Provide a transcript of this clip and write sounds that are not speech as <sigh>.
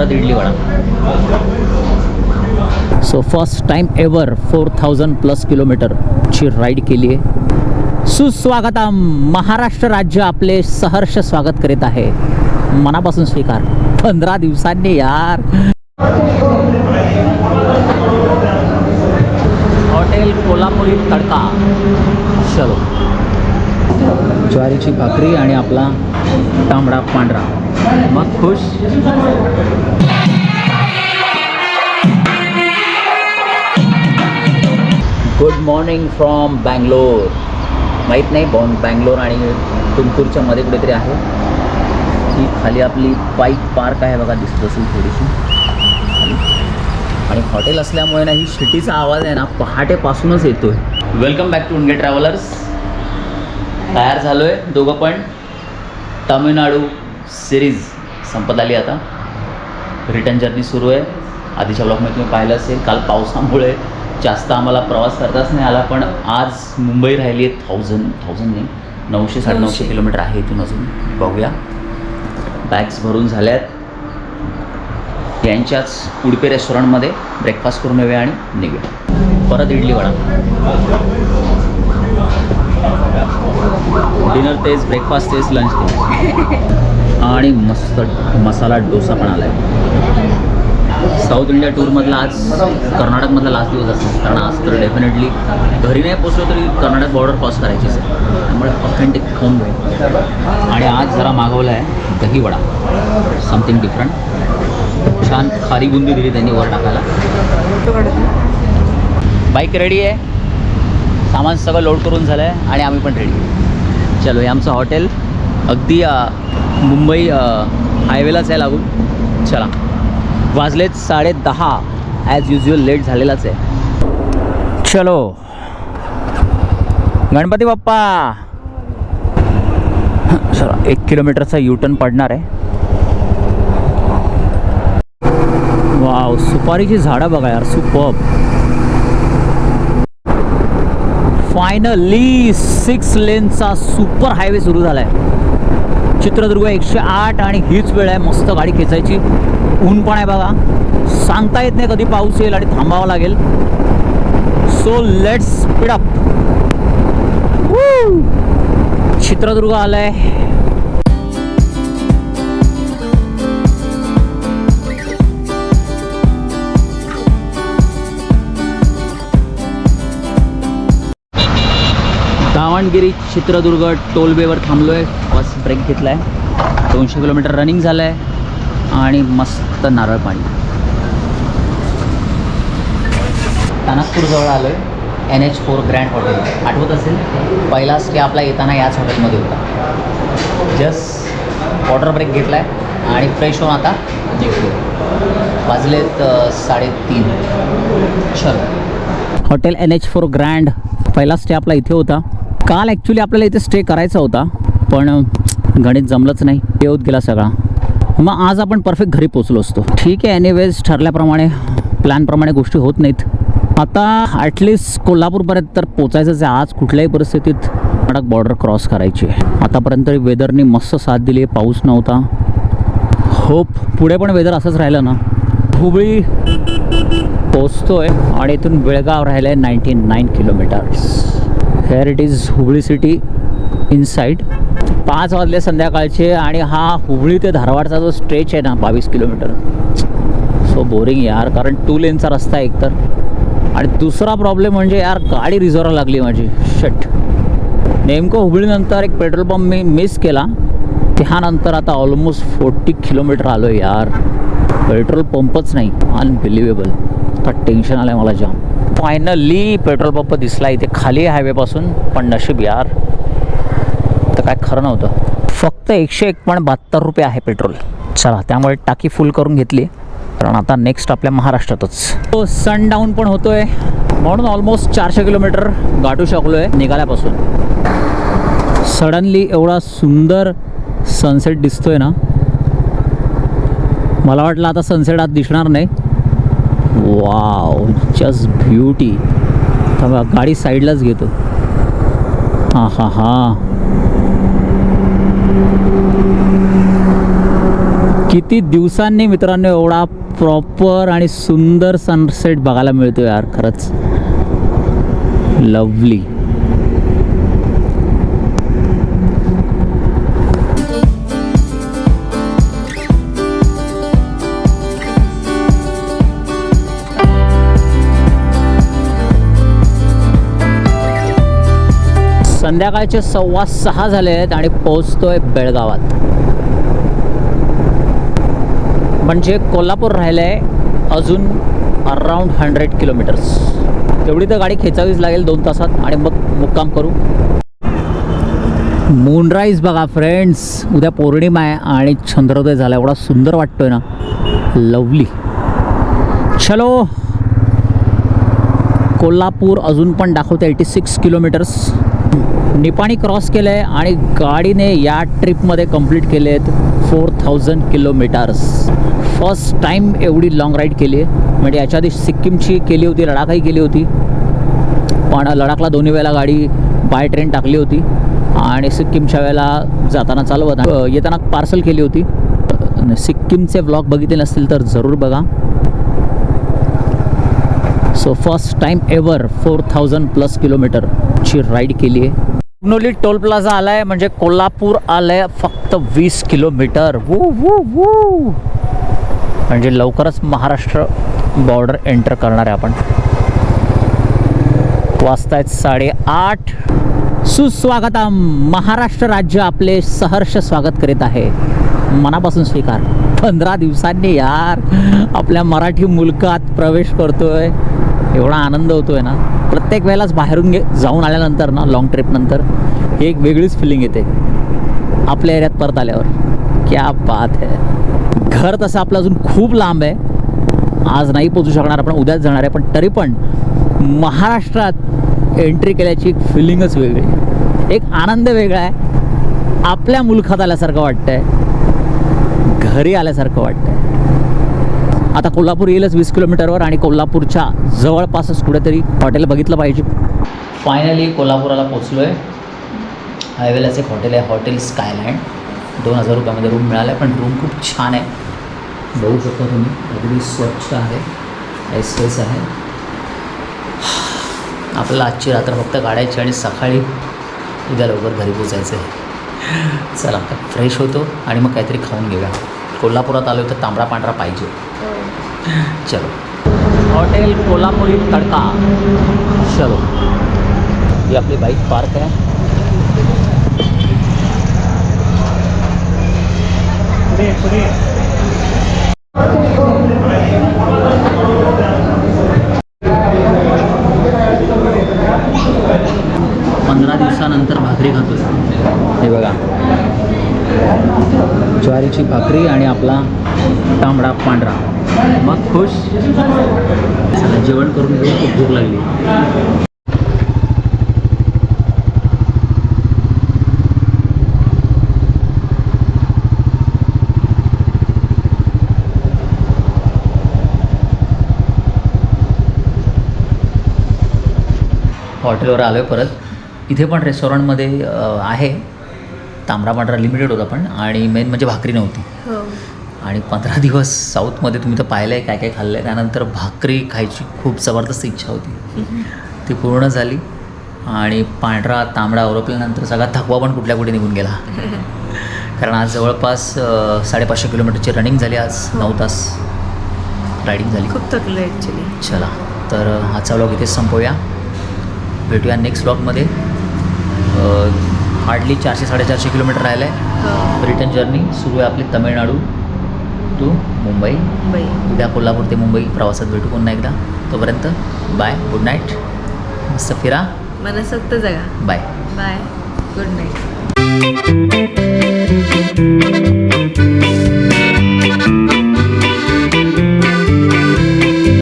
परत idli vada. So first time ever four thousand plus किलोमीटरची ride केली आहे. सुस्वागतम! महाराष्ट्र राज्य आपले सहर्ष स्वागत करीत आहे. मनापासून स्वीकार. पंधरा दिवसांनी यार हॉटेल कोल्हापुरी तडका चलो ज्वारीची भाकरी आणि आपला तांबडा पांढरा. मग खुश? गुड मॉर्निंग फ्रॉम बँगलोर माहीत नाही बॉन बँगलोर आणि तुमकूरच्या मध्ये कुठेतरी आहे. ही खाली आपली बाईक पार्क आहे बघा दिसत असेल थोडीशी. आणि हॉटेल असल्यामुळे ना ही शिटीचा आवाज आहे ना पहाटेपासूनच येतोय. Welcome back to India travellers तयार झालो आहे दोघं पण. तामिळनाडू सिरीज संपत आली आता. रिटर्न जर्नी सुरू आहे. आधीच्या ब्लॉकमध्ये तुम्ही पाहिलं असेल काल पावसामुळे जास्त आम्हाला प्रवास करताच नाही आला पण आज मुंबई राहिली आहे थाउजंड थाउजंड नाही नऊशे साडेनऊशे किलोमीटर आहे इथून अजून. बघूया. बॅग्स भरून झाल्यात. यांच्याच उडपी रेस्टॉरंटमध्ये ब्रेकफास्ट करून येऊया आणि निघूया. परत इडली वडा. डिनर तेच ब्रेकफास्ट तेच लंच तेच. आणि मस्त मसाला डोसा पण आला आहे साऊथ इंडिया टूरमधला आज कर्नाटकमधला लास्ट दिवस असतो कारण आज तर डेफिनेटली घरी नाही पोचलो तरी कर्नाटक बॉर्डर क्रॉस करायचीच आहे त्यामुळे ऑथेंटिक खाऊन घेऊ आणि आज जरा मागवलं आहे दही वडा समथिंग डिफरंट छान खारी बुंदी दिली त्यांनी वर टाकायला. बाईक रेडी आहे. सामान सगळं लोड करून झालं आहे आणि आम्ही पण रेडी चलो हे आमचं हॉटेल अगदी मुंबई हायवेलाच आहे लागून. चला. वाजलेच साडे दहा. ॲज युजल लेट झालेलाच आहे. चलो. गणपती बाप्पा! चला एक किलोमीटरचा युटर्न पडणार आहे. वाव सुपारीची झाडं बघा यार सुपर फायनली सिक्स लेनचा सुपर हायवे सुरू झाला आहे चित्रदुर्ग एकशे आठ आणि हीच वेळ आहे. मस्त गाडी खेचायची. ऊन पण आहे बघा. सांगता येत नाही कधी पाऊस येईल आणि थांबावं लागेल. So let's speed up Chitradurga आलाय. दावणगिरी चित्रदुर्ग टोलवेवर थांबलो आहे बस ब्रेक घेतला आहे दोनशे किलोमीटर रनिंग झालं आहे आणि मस्त नारळ पाणी तानागपूरजवळ आलो आहे N H four grand hotel आठवत असेल? पहिला स्टे आपला येताना याच हॉटेलमध्ये होता. जस्ट वॉटर ब्रेक घेतला आहे आणि फ्रेश होऊन आता निघतो वाजलेत साडेतीन. चल. Hotel N H four grand पहिला स्टे आपला इथे होता. काल ॲक्च्युली आपल्याला इथे स्टे करायचा होता पण गणित जमलंच नाही. येऊत गेला सगळा. मग आज आपण परफेक्ट घरी पोचलो असतो. ठीक आहे एनिवेज ठरल्याप्रमाणे प्लॅनप्रमाणे गोष्टी होत नाहीत. आता ॲटलिस्ट कोल्हापूरपर्यंत तर पोचायचंच आहे. आज कुठल्याही परिस्थितीत कडक बॉर्डर क्रॉस करायची आहे. आतापर्यंत वेदरनी मस्त साथ दिली आहे. पाऊस नव्हता. होप पुढे पण वेदर असंच राहिलं ना. हुबळी पोचतोय आणि इथून बेळगाव राहिलं आहे ninety nine kilometres here it is Hubli city inside पाच वाजले संध्याकाळचे आणि हा हुबळी ते धारवाडचा जो स्ट्रेच आहे ना बावीस किलोमीटर. सो बोरिंग यार कारण टू लेनचा रस्ता आहे एकतर. आणि दुसरा प्रॉब्लेम म्हणजे यार गाडी रिझर्व लागली माझी. शट नेमकं हुबळीनंतर एक पेट्रोल पंप मी मिस केला. त्यानंतर आता ऑलमोस्ट फोर्टी किलोमीटर आलो आहे यार. पेट्रोल पंपच नाही. अनबिलिव्हेबल आता टेन्शन आलं आहे मला जाम फायनली पेट्रोल पंप दिसला इथे खाली आहे हायवेपासून पण नशीब यार तर काय खरं नव्हतं. फक्त एकशे एक पण बहात्तर रुपये आहे पेट्रोल. चला त्यामुळे टाकी फुल करून घेतली. कारण आता नेक्स्ट आपल्या महाराष्ट्रातच. तो सनडाऊन पण होतोय. म्हणून ऑलमोस्ट चारशे किलोमीटर गाठू शकलो आहे निघाल्यापासून. सडनली एवढा सुंदर सनसेट दिसतोय ना. मला वाटलं आता सनसेट आज दिसणार नाही. वाव जस्ट ब्युटी थांबा गाडी साईडलाच घेतो. हां हां हां. किती दिवसांनी मित्रांनो एवढा प्रॉपर आणि सुंदर सनसेट बघायला मिळतो यार खरंच. लवली संध्याकाळचे सव्वा सहा झाले आहेत आणि पोहोचतोय बेळगावात. म्हणजे कोल्हापूर राहिलं आहे अजून अराऊंड हंड्रेड किलोमीटर्स तेवढी तर गाडी खेचावीच लागेल दोन तासात आणि मग मुक्काम करू. मूनराईज बघा फ्रेंड्स उद्या पौर्णिमा आहे आणि चंद्रोदय झाला. एवढा सुंदर वाटतोय ना. लवली चलो. कोल्हापूर अजून पण दाखवते eighty six kilometres Nipani cross केलं आहे आणि गाडीने या ट्रिपमध्ये कंप्लीट केले आहेत four thousand kilometres. First time एवढी लॉंग राईड केली आहे. म्हणजे याच्या आधी सिक्कीमची केली होती लडाखही केली होती. पण लडाखला दोन्ही वेळेला गाडी बाय ट्रेन टाकली होती. आणि सिक्कीमच्या वेळेला जाताना चालवत येताना पार्सल केली होती. सिक्कीमचे ब्लॉग बघितले नसतील तर जरूर बघा. So first time ever four thousand plus किलोमीटरची राईड केली आहे. नोली टोल प्लाझा आला आहे म्हणजे कोल्हापूर आलं आहे फक्त वीस किलोमीटर वू वू वू म्हणजे लवकरच महाराष्ट्र बॉर्डर एंटर करणार आहे आपण. वाजतायत साडेआठ. सुस्वागतम. महाराष्ट्र राज्य आपले सहर्ष स्वागत करीत आहे. मनापासून स्वीकार. पंधरा दिवसांनी यार. आपल्या मराठी मुलकात प्रवेश करतोय. एवढा आनंद होतो आहे ना. प्रत्येक वेळेलाच बाहेरून गे जाऊन आल्यानंतर ना लॉंग ट्रिपनंतर ही एक वेगळीच फिलिंग येते. आपल्या एरियात परत आल्यावर. क्या बात आहे घर तसं आपलं अजून खूप लांब आहे. आज नाही पोचू शकणार आपण उद्याच जाणार आहे पण तरी पण महाराष्ट्रात एंट्री केल्याची एक फिलिंगच वेगळी. एक आनंद वेगळा आहे. आपल्या मुलखात आल्यासारखं वाटतंय. घरी आल्यासारखं वाटतंय. आता कोल्हापूर येईलच वीस किलोमीटरवर आणि कोल्हापूरच्या जवळपासच कुठेतरी हॉटेल बघितलं पाहिजे. फायनली कोल्हापुराला पोचलो आहे हायवेलाच एक हॉटेल आहे हॉटेल स्कायलँड दोन हजार रुपयामध्ये रूम मिळाला आहे पण रूम खूप छान आहे. बघू शकता तुम्ही अगदी स्वच्छ आहे. ऐसपैस आहे. आपल्याला आजची रात्र फक्त काढायची आणि सकाळी उद्या लवकर घरी पोचायचं आहे. चला आता फ्रेश होतो आणि मग काहीतरी खाऊन घेऊया. कोल्हापुरात आलो तर तांबडा पांढरा पाहिजे. चलो। हॉटेल कोल्हापुरी तडका। चलो। ही आपली बाईक पार्क आहे पंधरा दिवसानंतर भाकरी खातो हे बघा। ज्वारीची भाकरी आणि आपला तांबडा पांढरा। मग खुश. जेवण करून खूप भूक लागली. हॉटेलवर आलो आहे परत. इथे पण रेस्टॉरंटमध्ये आहे. तांबडा पांढरा लिमिटेड होता पण आणि मेन म्हणजे भाकरी नव्हती. हो. आणि पंधरा दिवस साऊथमध्ये तुम्ही तर पाहिलं आहे काय काय खाल्लं आहे त्यानंतर भाकरी खायची खूप जबरदस्त इच्छा होती. ती पूर्ण झाली. आणि पांढरा तांबडा ओरपल्यानंतर सगळा थकवा पण कुठल्या कुठे निघून गेला. <laughs> कारण आज जवळपास साडेपाचशे किलोमीटरची रनिंग झाली आज. नऊ तास रायडिंग झाली. खूप थकलं ॲक्च्युली चला तर आजचा व्लॉग इथेच संपवूया भेटूया नेक्स्ट व्लॉगमध्ये हार्डली चारशे साडेचारशे किलोमीटर राहिलं आहे रिटर्न जर्नी सुरू आहे आपली तमिळनाडू. टू मुंबई. मुंबई. उद्या कोल्हापूर ते मुंबई प्रवासात भेटू पुन्हा एकदा. तोपर्यंत बाय गुड नाईट. मस्त फिरा. मनसक्त जगा. बाय. Bye good night.